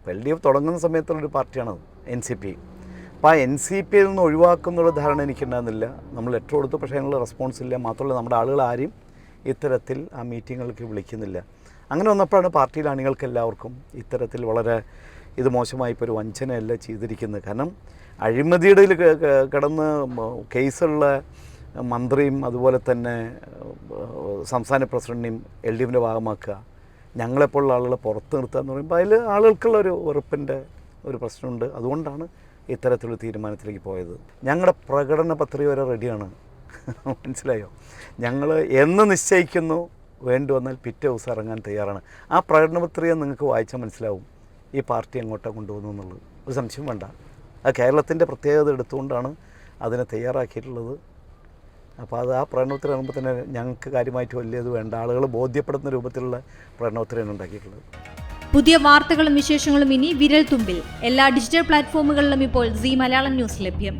അപ്പോൾ L D F തുടങ്ങുന്ന സമയത്തുള്ളൊരു പാർട്ടിയാണ് എൻ സി പി അപ്പോൾ ആ എൻ സി പിയിൽ നിന്ന് ഒഴിവാക്കുന്നുള്ള ധാരണ എനിക്കുണ്ടായിരുന്നില്ല. നമ്മൾ ലെറ്റർ കൊടുത്തു പക്ഷേ അതിനുള്ള റെസ്പോൺസ് ഇല്ല. മാത്രമല്ല നമ്മുടെ ആളുകൾ ആരും ഇത്തരത്തിൽ ആ മീറ്റിങ്ങുകൾക്ക് വിളിക്കുന്നില്ല. അങ്ങനെ വന്നപ്പോഴാണ് പാർട്ടിയിലെ അണികൾക്ക് എല്ലാവർക്കും ഇത്തരത്തിൽ വളരെ ഇത് മോശമായി ഇപ്പോൾ ഒരു വഞ്ചനയല്ല ചെയ്തിരിക്കുന്നത്. കാരണം അഴിമതിയുടെ കിടന്ന് കേസുള്ള മന്ത്രിയും അതുപോലെ തന്നെ സംസ്ഥാന പ്രസിഡന്റിനെയും എൽ ഡി എഫിന്റെ ഭാഗമാക്കുക ഞങ്ങളെപ്പോലുള്ള ആളുകളെ പുറത്ത് നിർത്തുക എന്ന് പറയുമ്പോൾ അതിൽ ആളുകൾക്കുള്ള ഒരു വെറുപ്പിന്റെ ഒരു പ്രശ്നമുണ്ട്. അതുകൊണ്ടാണ് ഇത്തരത്തിലുള്ള തീരുമാനത്തിലേക്ക് പോയത്. ഞങ്ങളുടെ പ്രകടന പത്രിക വരെ റെഡിയാണ് മനസ്സിലായോ? ഞങ്ങൾ എന്ന് നിശ്ചയിക്കുന്നു വേണ്ടി വന്നാൽ പിറ്റേ ദിവസം ഇറങ്ങാൻ തയ്യാറാണ്. ആ പ്രകടന പത്രിക നിങ്ങൾക്ക് വായിച്ചാൽ മനസ്സിലാവും ഈ പാർട്ടി എങ്ങോട്ടാണ് കൊണ്ടുപോകുന്നു എന്നുള്ളത്. ഒരു സംശയം വേണ്ട. ആ കേരളത്തിന്റെ പ്രത്യേകത എടുത്തുകൊണ്ടാണ് അതിനെ തയ്യാറാക്കിയിട്ടുള്ളത്. അപ്പോൾ അത് ആ പ്രകടനത്തിൽ ആകുമ്പോൾ തന്നെ ഞങ്ങൾക്ക് കാര്യമായിട്ട് വലിയത് വേണ്ട. ആളുകൾ ബോധ്യപ്പെടുന്ന രൂപത്തിലുള്ള പ്രകടനത്തിലാണ് ഉണ്ടാക്കിയിട്ടുള്ളത്. പുതിയ വാർത്തകളും വിശേഷങ്ങളും ഇനി വിരൽ തുമ്പിൽ എല്ലാ ഡിജിറ്റൽ പ്ലാറ്റ്ഫോമുകളിലും ഇപ്പോൾ സി മലയാളം ന്യൂസ് ലഭ്യം.